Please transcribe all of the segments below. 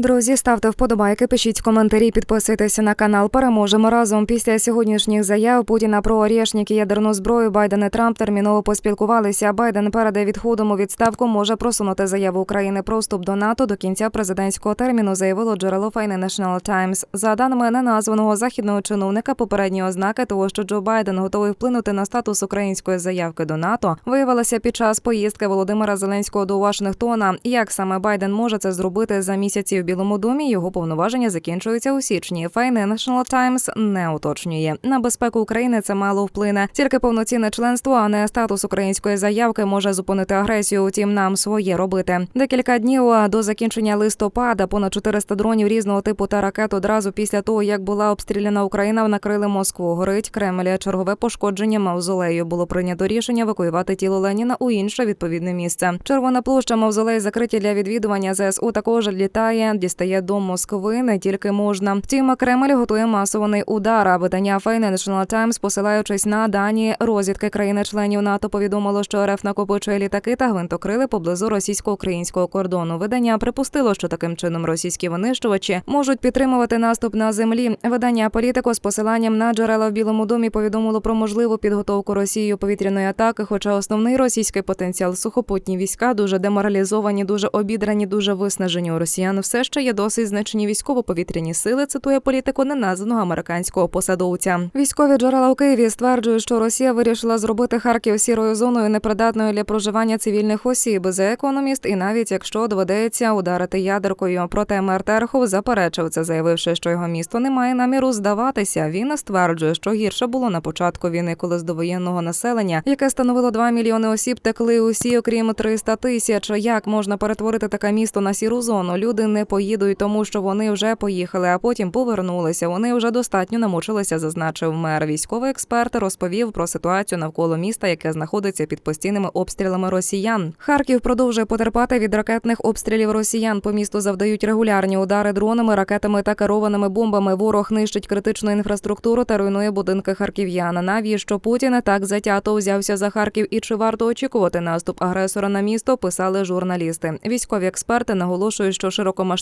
Друзі, ставте вподобайки, пишіть коментарі, підписуйтеся на канал. Переможемо разом. Після сьогоднішніх заяв Путіна про Орєшнік і ядерну зброю Байден і Трамп терміново поспілкувалися. Байден перед відходом у відставку може просунути заяву України про вступ до НАТО до кінця президентського терміну. Заявило джерело Financial Times. За даними неназваного західного чиновника, попередні ознаки того, що Джо Байден готовий вплинути на статус української заявки до НАТО, виявилася під час поїздки Володимира Зеленського до Вашингтона. Як саме Байден може це зробити за місяці в Білому домі? Його повноваження закінчуються у січні. Financial Times не уточнює на безпеку України. Це мало вплине. Тільки повноцінне членство, а не статус української заявки може зупинити агресію. Утім, нам своє робити. Декілька днів до закінчення листопада понад 400 дронів різного типу та ракет одразу після того, як була обстріляна Україна, накрили Москву. Горить Кремль. Чергове пошкодження мавзолею. Було прийнято рішення евакуювати тіло Леніна у інше відповідне місце. Червона площа мавзолей закриті для відвідування. ЗСУ також літає, дістає до Москви не тільки можна. Втім, Кремль готує масований удар. А видання Financial Times, посилаючись на дані розвідки країни-членів НАТО, повідомило, що РФ накопичує літаки та гвинтокрили поблизу російсько-українського кордону. Видання припустило, що таким чином російські винищувачі можуть підтримувати наступ на землі. Видання політико з посиланням на джерела в Білому домі повідомило про можливу підготовку Росією повітряної атаки. Хоча основний російський потенціал сухопутні війська дуже деморалізовані, дуже обідрані, дуже виснажені у росіян. Все ще є досить значні військово-повітряні сили. Цитує політику неназваного американського посадовця. Військові джерела у Києві стверджують, що Росія вирішила зробити Харків сірою зоною непридатною для проживання цивільних осіб. За економіст, і навіть якщо доведеться ударити ядеркою. Проте мер Терхов заперечив це, заявивши, що його місто не має наміру здаватися. Він стверджує, що гірше було на початку війни, коли з довоєнного населення, яке становило 2 мільйони осіб, текли усі, окрім 300 тисяч. Як можна перетворити таке місто на сіру зону? Люди не поїдуть, тому що вони вже поїхали, а потім повернулися. Вони вже достатньо намучилися, зазначив мер. Військовий експерт розповів про ситуацію навколо міста, яке знаходиться під постійними обстрілами росіян. Харків продовжує потерпати від ракетних обстрілів росіян. По місту завдають регулярні удари дронами, ракетами та керованими бомбами. Ворог нищить критичну інфраструктуру та руйнує будинки харків'ян. Навіщо Путін так затято взявся за Харків і чи варто очікувати наступ агресора на місто? Писали журналісти. Військові експерти наголошують, що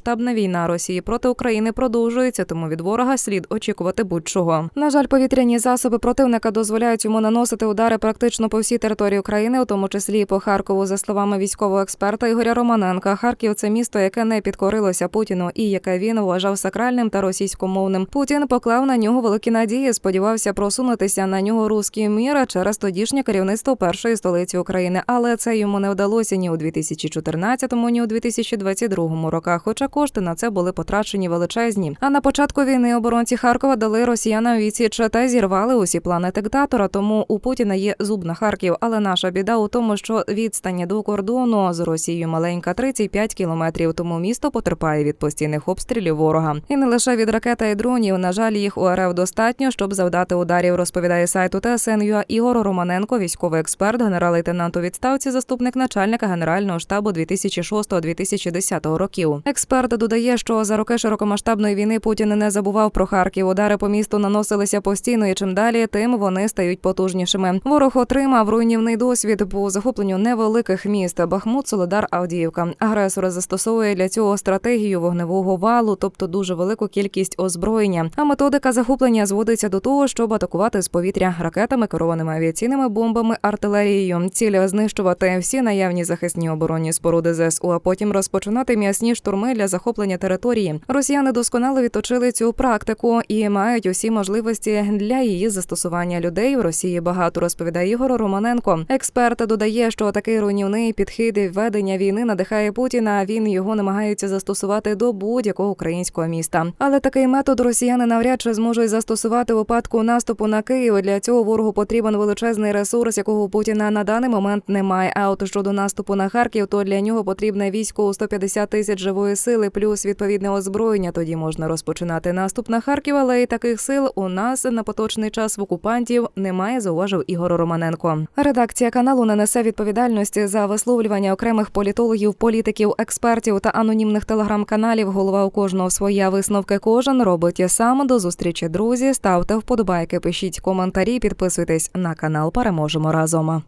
широкомасштабна війна Росії проти України продовжується, тому від ворога слід очікувати будь-чого. На жаль, повітряні засоби противника дозволяють йому наносити удари практично по всій території України, у тому числі і по Харкову. За словами військового експерта Ігоря Романенка, Харків це місто, яке не підкорилося Путіну і яке він вважав сакральним та російськомовним. Путін поклав на нього великі надії. Сподівався просунутися на нього руський мір через тодішнє керівництво першої столиці України, але це йому не вдалося ні у 2014, ні у 2022 роках. Хоча кошти на це були потрачені величезні. А на початку війни оборонці Харкова дали росіянам відсіч та зірвали усі плани диктатора. Тому у Путіна є зуб на Харків. Але наша біда у тому, що відстані до кордону з Росією маленька 35 кілометрів. Тому місто потерпає від постійних обстрілів ворога. І не лише від ракет і дронів. На жаль, їх у РФ достатньо, щоб завдати ударів. Розповідає сайту ТСНЮА Ігор Романенко, військовий експерт, генерал-лейтенант у відставці, заступник начальника генерального штабу 2006-2010 років. Експерт додає, що за роки широкомасштабної війни Путін не забував про Харків. Удари по місту наносилися постійно, і чим далі, тим вони стають потужнішими. Ворог отримав руйнівний досвід по захопленню невеликих міст Бахмут, Солидар, Авдіївка. Агресор застосовує для цього стратегію вогневого валу, тобто дуже велику кількість озброєння. А методика захоплення зводиться до того, щоб атакувати з повітря ракетами, керованими авіаційними бомбами, артилерією. Ціль знищувати всі наявні захисні оборонні споруди ЗСУ, а потім розпочинати м'ясні штурми для захоплення території. Росіяни досконало відточили цю практику і мають усі можливості для її застосування людей в Росії. Багато розповідає Ігор Романенко. Експерт додає, що такий руйнівний підхід і ведення війни надихає Путіна. а Він його намагається застосувати до будь-якого українського міста. Але такий метод росіяни навряд чи зможуть застосувати у випадку наступу на Київ. Для цього ворогу потрібен величезний ресурс, якого Путіна на даний момент немає. А от щодо наступу на Харків, то для нього потрібне військо у 150 тисяч живої сили, плюс відповідне озброєння. Тоді можна розпочинати наступ на Харків, але й таких сил у нас на поточний час в окупантів немає. Зауважив Ігор Романенко. Редакція каналу не несе відповідальності за висловлювання окремих політологів, політиків, експертів та анонімних телеграм-каналів. Голова у кожного своя висновки. Кожен робить сам. До зустрічі, друзі. Ставте вподобайки, пишіть коментарі, підписуйтесь на канал. Переможемо разом.